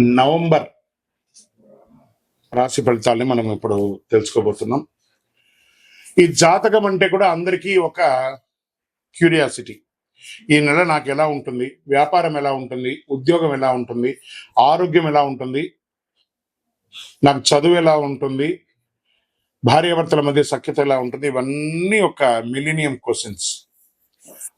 November రాశి ఫలితాలని మనం ఇప్పుడు తెలుసుకోబోతున్నాం. ఈ జాతకం అంటే కూడా అందరికీ ఒక క్యూరియాసిటీ. ఈ నెల నాకు ఎలా ఉంటుంది? వ్యాపారం ఎలా ఉంటుంది? ఉద్యోగం ఎలా ఉంటుంది? ఆరోగ్యం ఎలా ఉంటుంది? నాకు చదువు ఎలా ఉంటుంది? భార్యాభర్తల మధ్య సఖ్యత ఎలా ఉంటుంది? ఇవన్నీ ఒక మిలీనియం క్వశ్చన్స్.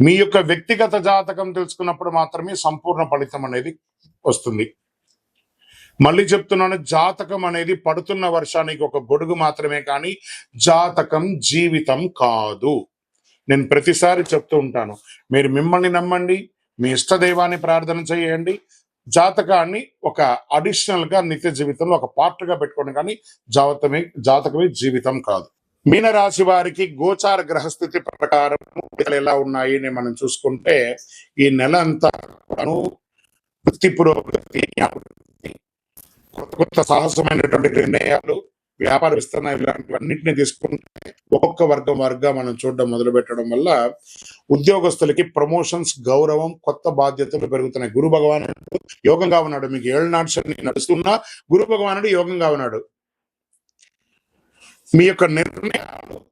మీ యొక్క వ్యక్తిగత జాతకం తెలుసుకున్నప్పుడు మాత్రమే సంపూర్ణ ఫలితం అనేది వస్తుంది. మళ్ళీ చెప్తున్నాను జాతకం అనేది పడుతున్న వర్షానికి ఒక గొడుగు మాత్రమే కానీ జాతకం జీవితం కాదు. నేను ప్రతిసారి చెప్తూ ఉంటాను మీరు మిమ్మల్ని నమ్మండి మీ ఇష్టదైవాన్ని ప్రార్థన చేయండి. జాతకాన్ని ఒక అడిషనల్గా నిత్య జీవితంలో ఒక పార్ట్గా పెట్టుకోండి కానీ జాతకమే జాతకమే జీవితం కాదు. మీనరాశి వారికి గోచార గ్రహస్థితి ప్రకారం ఎలా ఉన్నాయి అని మనం చూసుకుంటే ఈ నెల అంతా వృత్తి పురోగతి కొత్త కొత్త సాహసమైనటువంటి నిర్ణయాలు వ్యాపార విస్తరణ ఇలాంటివన్నింటినీ తీసుకుంటే ఒక్కొక్క వర్గం వర్గం మనం చూడడం మొదలు పెట్టడం వల్ల ఉద్యోగస్తులకి ప్రమోషన్స్ గౌరవం కొత్త బాధ్యతలు పెరుగుతున్నాయి. గురు భగవానుడు యోగంగా ఉన్నాడు. మీకు ఏళ్ళ నాడు నడుస్తున్నా గురు భగవానుడు యోగంగా ఉన్నాడు. మీ యొక్క నిర్ణయాలు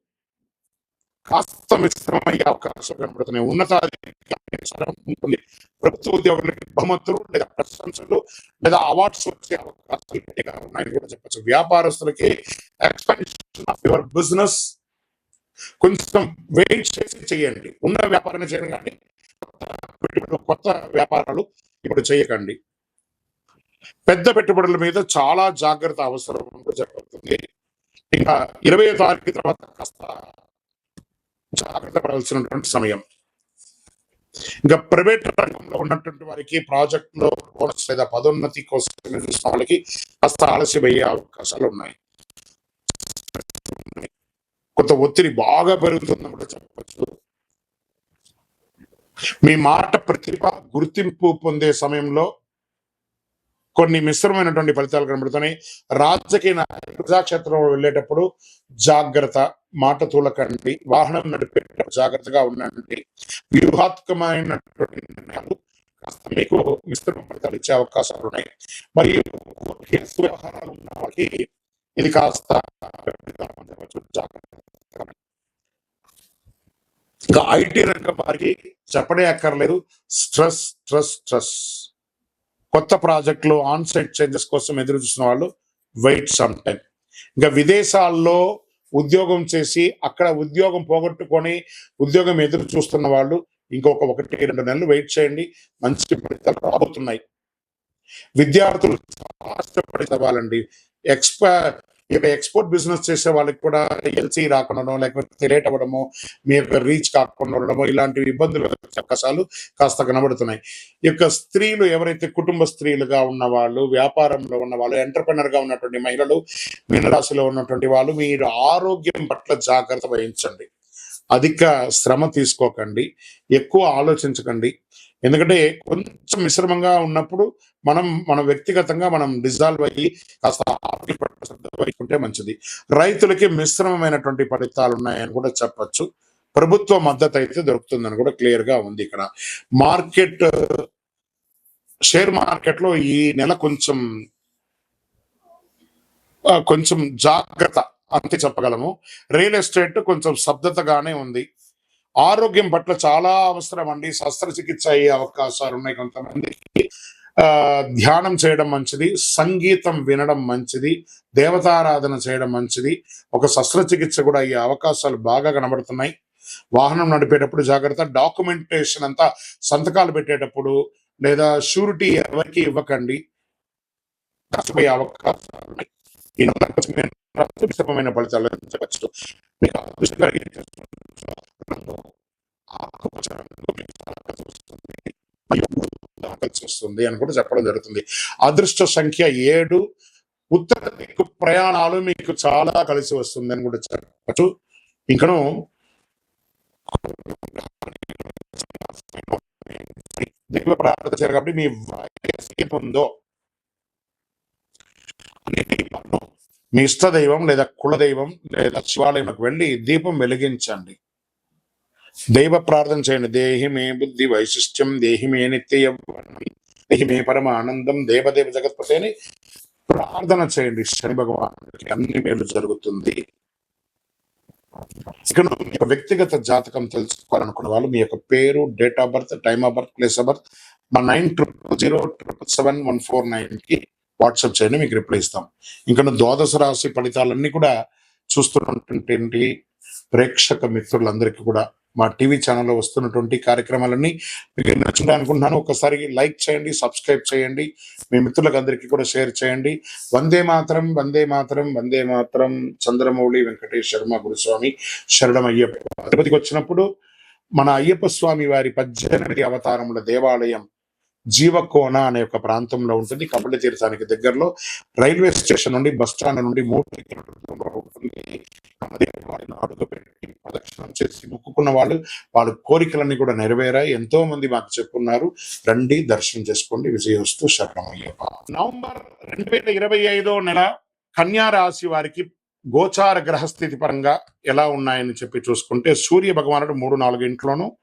కాస్త మిశ్రమయ్యే అవకాశం కనబడుతున్నాయి. ఉన్నతాధికారం ఉంటుంది. ప్రభుత్వ ఉద్యోగులకి బహుమతులు లేదా ప్రశంసలు లేదా అవార్డ్స్ వచ్చే అవకాశాలు గట్టిగా ఉన్నాయని కూడా చెప్పచ్చు. వ్యాపారస్తులకి ఎక్స్పాన్షన్ ఆఫ్ యువర్ బిజినెస్ కొంచెం వెయిట్ చేసి చేయండి. ఉన్న వ్యాపారాన్ని చేయండి కానీ కొత్త పెట్టుబడులు, కొత్త వ్యాపారాలు ఇప్పుడు చేయకండి. పెద్ద పెట్టుబడుల మీద చాలా జాగ్రత్త అవసరం చెప్పబడుతుంది. ఇంకా ఇరవై తారీఖు తర్వాత కాస్త జాగ్రత్త పడాల్సినటువంటి సమయం. ఇంకా ప్రైవేట్ రంగంలో ఉన్నటువంటి వారికి ప్రాజెక్టులో బోనస్ లేదా పదోన్నతి కోసం ఎదురు వాళ్ళకి కాస్త ఆలస్యమయ్యే అవకాశాలు ఉన్నాయి. కొంత ఒత్తిడి బాగా పెరుగుతుందని కూడా చెప్పచ్చు. మీ మాట ప్రతిభ గుర్తింపు పొందే సమయంలో కొన్ని మిశ్రమైనటువంటి ఫలితాలు కనబడుతున్నాయి. రాజకీయ ప్రజాక్షేత్రంలో వెళ్ళేటప్పుడు జాగ్రత్త మాట తూలకండి వాహనం నడిపేటప్పుడు జాగ్రత్తగా ఉండండి. వ్యూహాత్మకమైనటువంటి నిర్ణయాలు కాస్త మీకు మిశ్రమ ఫలితాలు ఇచ్చే అవకాశాలు ఉన్నాయి. మరియు కేసు వ్యవహారాలు ఉన్న వాళ్ళకి ఇది కాస్త జాగ్రత్త ఇంకా ఐటీ రంగం వారికి చెప్పడే అక్కర్లేదు. Stress stress stress. కొత్త ప్రాజెక్టులు ఆన్ సైట్ చేంజెస్ కోసం ఎదురు చూసిన వాళ్ళు వెయిట్ సమ్ టైం ఇంకా విదేశాల్లో ఉద్యోగం చేసి అక్కడ ఉద్యోగం పోగొట్టుకొని ఉద్యోగం ఎదురు చూస్తున్న వాళ్ళు ఇంకొక ఒకటి రెండు నెలలు వెయిట్ చేయండి. మంచి ఫలితాలు రాబోతున్నాయి. విద్యార్థులు చాలా కష్టపడి చదవాలండి. ఎక్స్ప ఇక ఎక్స్పోర్ట్ బిజినెస్ చేసే వాళ్ళకి కూడా ఎల్సీ రాకుండా లేకపోతే లేట్ అవ్వడము మీ యొక్క రీచ్ కాకుండా ఉండడము ఇలాంటి ఇబ్బందులు అవకాశాలు కాస్త కనబడుతున్నాయి. ఈ యొక్క స్త్రీలు ఎవరైతే కుటుంబ స్త్రీలుగా ఉన్న వాళ్ళు వ్యాపారంలో ఉన్న వాళ్ళు ఎంటర్ప్రినర్గా ఉన్నటువంటి మహిళలు మీనరాశిలో ఉన్నటువంటి వాళ్ళు మీరు ఆరోగ్యం పట్ల జాగ్రత్త వహించండి. అధిక శ్రమ తీసుకోకండి. ఎక్కువ ఆలోచించకండి. ఎందుకంటే కొంచెం మిశ్రమంగా ఉన్నప్పుడు మనం మన వ్యక్తిగతంగా మనం డిజాల్వ్ అయ్యి కాస్త శ్రద్ధ వహించుకుంటే మంచిది. రైతులకి మిశ్రమమైనటువంటి ఫలితాలు ఉన్నాయని కూడా చెప్పొచ్చు. ప్రభుత్వ మద్దతు అయితే దొరుకుతుందని కూడా క్లియర్గా ఉంది ఇక్కడ. మార్కెట్ షేర్ మార్కెట్లో ఈ నెల కొంచెం కొంచెం జాగ్రత్త అంతే చెప్పగలము. రియల్ ఎస్టేట్ కొంచెం శబ్దతగానే ఉంది. ఆరోగ్యం పట్ల చాలా అవసరం అండి శస్త్రచికిత్స అయ్యే అవకాశాలు ఉన్నాయి కొంతమందికి. ధ్యానం చేయడం మంచిది సంగీతం వినడం మంచిది దేవతారాధన చేయడం మంచిది. ఒక శస్త్రచికిత్స కూడా అయ్యే అవకాశాలు బాగా కనబడుతున్నాయి. వాహనం నడిపేటప్పుడు జాగ్రత్త డాక్యుమెంటేషన్ అంతా సంతకాలు పెట్టేటప్పుడు లేదా షూరిటీ ఎవరికి ఇవ్వకండి. నష్టపోయే అవకాశాలు ఫలితాలు చెప్పచ్చు మీకు అదృష్టం కలిగించే రంగు ఆకుపచ్చ రంగు మీకు చాలా కలిసి వస్తుంది. మరియు బాగా కలిసి వస్తుంది అని కూడా చెప్పడం జరుగుతుంది. అదృష్ట సంఖ్య ఏడు ఉత్తర దిక్కు ప్రయాణాలు మీకు చాలా కలిసి వస్తుంది అని కూడా చెప్పచ్చు. ఇంకను దైవ ప్రార్థన చేయాలి కాబట్టి మీ వయసు ఉందో మీ ఇష్ట దైవం లేదా కుల దైవం లేదా శివాలయంలోకి వెళ్ళి దీపం వెలిగించండి. దైవ ప్రార్థన చేయండి. దేహి మే బుద్ధి వైశిష్ట్యం దేహి మే నిత్య దేహి మే పరమ ఆనందం దేవదేవ జగత్పతి అని ప్రార్థన చేయండి. శని భగవానుడికి అన్ని మేలు జరుగుతుంది. ఇక్కడ మీ యొక్క వ్యక్తిగత జాతకం తెలుసుకోవాలనుకున్న వాళ్ళు మీ యొక్క పేరు date of birth time of birth place of birth మా nine triple zero triple seven one four నైన్కి వాట్సాప్ చేయండి మీకు రిప్లై ఇస్తాం. ఇంకా ద్వాదశ రాశి ఫలితాలన్నీ కూడా చూస్తున్నటువంటి ప్రేక్షక మిత్రులందరికీ కూడా మా టీవీ ఛానల్లో వస్తున్నటువంటి కార్యక్రమాలన్నీ మీకు నచ్చుంటాయి అనుకుంటున్నాను. ఒకసారి లైక్ చేయండి సబ్స్క్రైబ్ చేయండి మీ మిత్రులకు అందరికీ కూడా షేర్ చేయండి. వందే మాత్రం వందే మాత్రం వందే మాత్రం చంద్రమౌళి వెంకటేష్ శర్మ గురుస్వామి శరణం అయ్యప్ప. తిరుపతికి వచ్చినప్పుడు మన అయ్యప్ప స్వామి వారి పద్దెనిమిది అవతారముల దేవాలయం జీవకోన అనే ఒక ప్రాంతంలో ఉంటుంది. కపట తీర్థానికి దగ్గరలో రైల్వే స్టేషన్ నుండి బస్ స్టాండ్ నుండి మూడు దూరంలో ఉంటుంది అడుగు పెట్టి ప్రదక్షిణం చేసి మొక్కుకున్న వాళ్ళు వాళ్ళ కోరికలన్నీ కూడా నెరవేరాయి. ఎంతో మంది మాకు చెప్పున్నారు రండి దర్శనం చేసుకోండి విజయవస్తు శరణమయ్యప్ప నవంబర్ రెండు వేల ఇరవై ఐదో నెల కన్యా రాశి వారికి గోచార గ్రహస్థితి పరంగా ఎలా ఉన్నాయని చెప్పి చూసుకుంటే సూర్య భగవానుడు మూడు నాలుగు ఇంట్లోను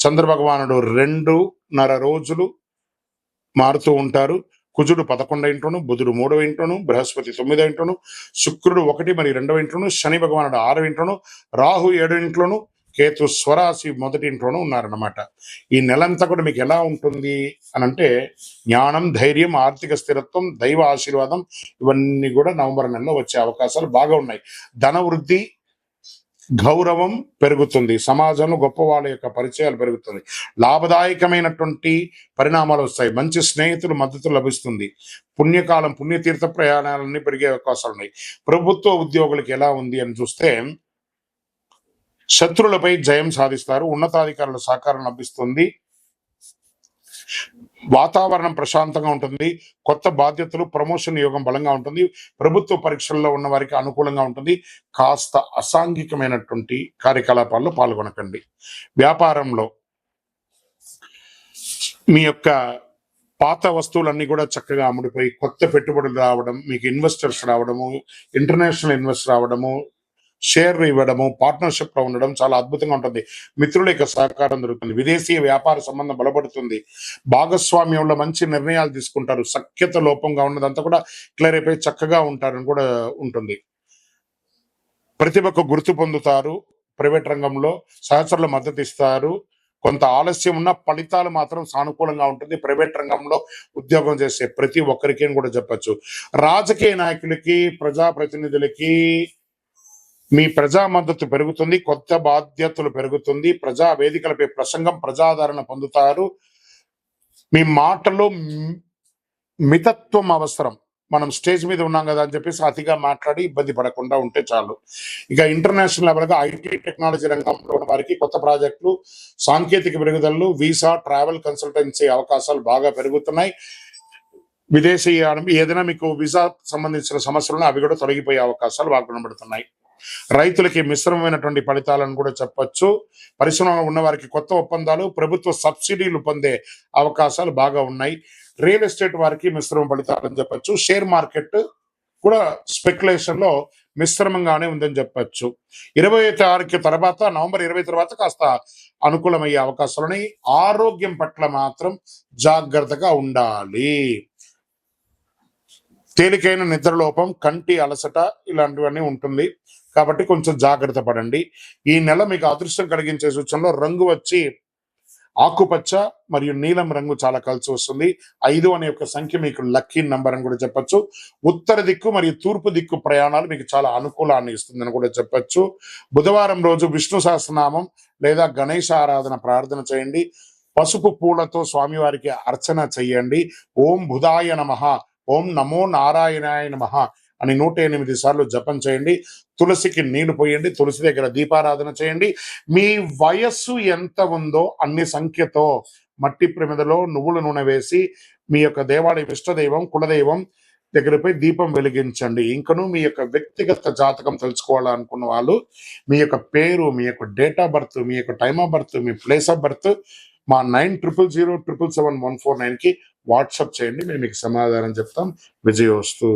చంద్ర భగవానుడు రెండున్నర రోజులు మారుతూ ఉంటారు. కుజుడు పదకొండో ఇంట్లోను బుధుడు మూడవ ఇంట్లోను బృహస్పతి తొమ్మిదో ఇంట్లోను శుక్రుడు ఒకటి మరి రెండవ ఇంట్లోను శని భగవానుడు ఆరో ఇంట్లోను రాహు ఏడో ఇంట్లోను కేతు స్వరాశి మొదటి ఇంట్లోనూ ఉన్నారన్నమాట. ఈ నెలంతా కూడా మీకు ఎలా ఉంటుంది అని అంటే జ్ఞానం ధైర్యం ఆర్థిక స్థిరత్వం దైవ ఆశీర్వాదం ఇవన్నీ కూడా నవంబర్ నెలలో వచ్చే అవకాశాలు బాగా ఉన్నాయి. ధన వృద్ధి గౌరవం పెరుగుతుంది. సమాజంలో గొప్ప వాళ్ళ యొక్క పరిచయాలు పెరుగుతుంది. లాభదాయకమైనటువంటి పరిణామాలు వస్తాయి. మంచి స్నేహితులు మద్దతు లభిస్తుంది. పుణ్యకాలం పుణ్యతీర్థ ప్రయాణాలన్నీ పెరిగే అవకాశాలు ఉన్నాయి. ప్రభుత్వ ఉద్యోగులకు ఎలా ఉంది అని చూస్తే శత్రులపై జయం సాధిస్తారు. ఉన్నతాధికారుల సహకారం లభిస్తుంది. వాతావరణం ప్రశాంతంగా ఉంటుంది. కొత్త బాధ్యతలు ప్రమోషన్ యోగం బలంగా ఉంటుంది. ప్రభుత్వ పరీక్షల్లో ఉన్న వారికి అనుకూలంగా ఉంటుంది. కాస్త అసాంఘికమైనటువంటి కార్యకలాపాల్లో పాల్గొనకండి. వ్యాపారంలో మీ యొక్క పాత వస్తువులన్నీ కూడా చక్కగా అమ్ముడిపోయి కొత్త పెట్టుబడులు రావడం మీకు ఇన్వెస్టర్స్ రావడము ఇంటర్నేషనల్ ఇన్వెస్ట్ రావడము షేర్ ఇవ్వడము పార్ట్నర్షిప్లో ఉండడం చాలా అద్భుతంగా ఉంటుంది. మిత్రుల యొక్క సహకారం దొరుకుతుంది. విదేశీయ వ్యాపార సంబంధం బలపడుతుంది. భాగస్వామ్యంలో మంచి నిర్ణయాలు తీసుకుంటారు. సఖ్యత లోపంగా ఉన్నదంతా కూడా క్లియర్ అయిపోయి చక్కగా ఉంటారని కూడా ఉంటుంది. ప్రతిభకు గుర్తు పొందుతారు. ప్రైవేట్ రంగంలో సహచరులు మద్దతు ఇస్తారు. కొంత ఆలస్యం ఉన్న ఫలితాలు మాత్రం సానుకూలంగా ఉంటుంది. ప్రైవేట్ రంగంలో ఉద్యోగం చేసే ప్రతి ఒక్కరికి అని కూడా చెప్పొచ్చు. రాజకీయ నాయకులకి ప్రజాప్రతినిధులకి మీ ప్రజా మద్దతు పెరుగుతుంది కొత్త బాధ్యతలు పెరుగుతుంది ప్రజా వేదికలపై ప్రసంగం ప్రజాదరణ పొందుతారు. మీ మాటలో మితత్వం అవసరం. మనం స్టేజ్ మీద ఉన్నాం కదా అని చెప్పేసి అతిగా మాట్లాడి ఇబ్బంది పడకుండా ఉంటే చాలు. ఇక ఇంటర్నేషనల్ లెవెల్గా ఐటీ టెక్నాలజీ రంగంలో ఉన్న వారికి కొత్త ప్రాజెక్టులు సాంకేతిక పెరుగుదలలు వీసా ట్రావెల్ కన్సల్టెన్సీ అవకాశాలు బాగా పెరుగుతున్నాయి. విదేశీయానం ఏదైనా మీకు వీసా సంబంధించిన సమస్యలను అవి కూడా తొలగిపోయే అవకాశాలు బాగా కనబడుతున్నాయి. రైతులకి మిశ్రమమైనటువంటి ఫలితాలను కూడా చెప్పొచ్చు. పరిశ్రమలో ఉన్న వారికి కొత్త ఒప్పందాలు ప్రభుత్వ సబ్సిడీలు పొందే అవకాశాలు బాగా ఉన్నాయి. రియల్ ఎస్టేట్ వారికి మిశ్రమ ఫలితాలు అని చెప్పొచ్చు. షేర్ మార్కెట్ కూడా స్పెక్యులేషన్లో మిశ్రమంగానే ఉందని చెప్పొచ్చు. ఇరవై తారీఖు తర్వాత నవంబర్ ఇరవై తర్వాత కాస్త అనుకూలమయ్యే అవకాశాలు ఉన్నాయి. ఆరోగ్యం పట్ల మాత్రం జాగ్రత్తగా ఉండాలి. తేలికైన నిద్రలోపం కంటి అలసట ఇలాంటివన్నీ ఉంటుంది. కాబట్టి కొంచెం జాగ్రత్త పడండి. ఈ నెల మీకు అదృష్టం కలిగించే సూచనలో రంగు వచ్చి ఆకుపచ్చ మరియు నీలం రంగు చాలా కలిసి వస్తుంది. ఐదు అనే ఒక సంఖ్య మీకు లక్కీ నంబర్ అని కూడా చెప్పొచ్చు. ఉత్తర దిక్కు మరియు తూర్పు దిక్కు ప్రయాణాలు మీకు చాలా అనుకూలాన్ని ఇస్తుందని కూడా చెప్పచ్చు. బుధవారం రోజు విష్ణు సహస్రనామం లేదా గణేశ ఆరాధన ప్రార్థన చేయండి. పసుపు పూలతో స్వామివారికి అర్చన చెయ్యండి ఓం బుధాయ నమ. ఓం నమో నారాయణాయ నమః అని నూట ఎనిమిది సార్లు జపం చేయండి. తులసికి నీళ్ళు పోయండి. తులసి దగ్గర దీపారాధన చేయండి. మీ వయస్సు ఎంత ఉందో అన్ని సంఖ్యతో మట్టి ప్రమిదలో నువ్వుల నూనె వేసి మీ యొక్క దేవాలయం ఇష్టదైవం కులదైవం దగ్గరపై దీపం వెలిగించండి. ఇంకను మీ యొక్క వ్యక్తిగత జాతకం తెలుసుకోవాలనుకున్న వాళ్ళు మీ యొక్క పేరు మీ యొక్క డేట్ ఆఫ్ బర్త్ మీ యొక్క టైమ్ ఆఫ్ బర్త్ మీ ప్లేస్ ఆఫ్ బర్త్ మా nine triple zero triple seven one four నైన్కి వాట్సప్ చేయండి మేము మీకు సమాధానం చెప్తాం. విజయోస్తు